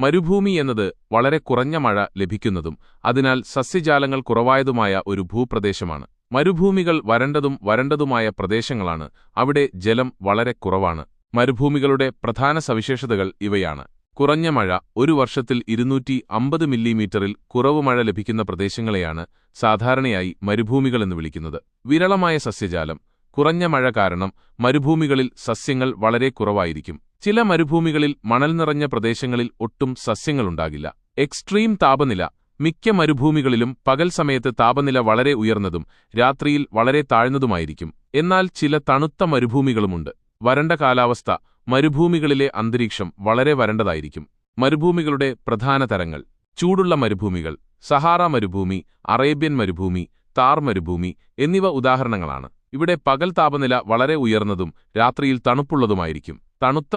മരുഭൂമി എന്നത് വളരെ കുറഞ്ഞ മഴ ലഭിക്കുന്നതും അതിനാൽ സസ്യജാലങ്ങൾ കുറവായതുമായ ഒരു ഭൂപ്രദേശമാണ്. മരുഭൂമികൾ വരണ്ടതും വരണ്ടതുമായ പ്രദേശങ്ങളാണ്. അവിടെ ജലം വളരെ കുറവാണ്. മരുഭൂമികളുടെ പ്രധാന സവിശേഷതകൾ ഇവയാണ്. കുറഞ്ഞ മഴ ഒരു വർഷത്തിൽ ഇരുന്നൂറ്റി അമ്പത് മില്ലിമീറ്ററിൽ കുറവ് മഴ ലഭിക്കുന്ന പ്രദേശങ്ങളെയാണ് സാധാരണയായി മരുഭൂമികളെന്ന് വിളിക്കുന്നത്. വിരളമായ സസ്യജാലം. കുറഞ്ഞ മഴ കാരണം മരുഭൂമികളിൽ സസ്യങ്ങൾ വളരെ കുറവായിരിക്കും. ചില മരുഭൂമികളിൽ മണൽ നിറഞ്ഞ പ്രദേശങ്ങളിൽ ഒട്ടും സസ്യങ്ങളുണ്ടാകില്ല. എക്സ്ട്രീം താപനില മിക്ക മരുഭൂമികളിലും പകൽ സമയത്ത് താപനില വളരെ ഉയർന്നതും രാത്രിയിൽ വളരെ താഴ്ന്നതുമായിരിക്കും. എന്നാൽ ചില തണുത്ത മരുഭൂമികളുമുണ്ട്. വരണ്ട കാലാവസ്ഥ മരുഭൂമികളിലെ അന്തരീക്ഷം വളരെ വരണ്ടതായിരിക്കും. മരുഭൂമികളുടെ പ്രധാന തരങ്ങൾ ചൂടുള്ള മരുഭൂമികൾ സഹാറ മരുഭൂമി അറേബ്യൻ മരുഭൂമി താർ മരുഭൂമി എന്നിവ ഉദാഹരണങ്ങളാണ്. ഇവിടെ പകൽ താപനില വളരെ ഉയർന്നതും രാത്രിയിൽ തണുപ്പുള്ളതുമായിരിക്കും. തണുത്ത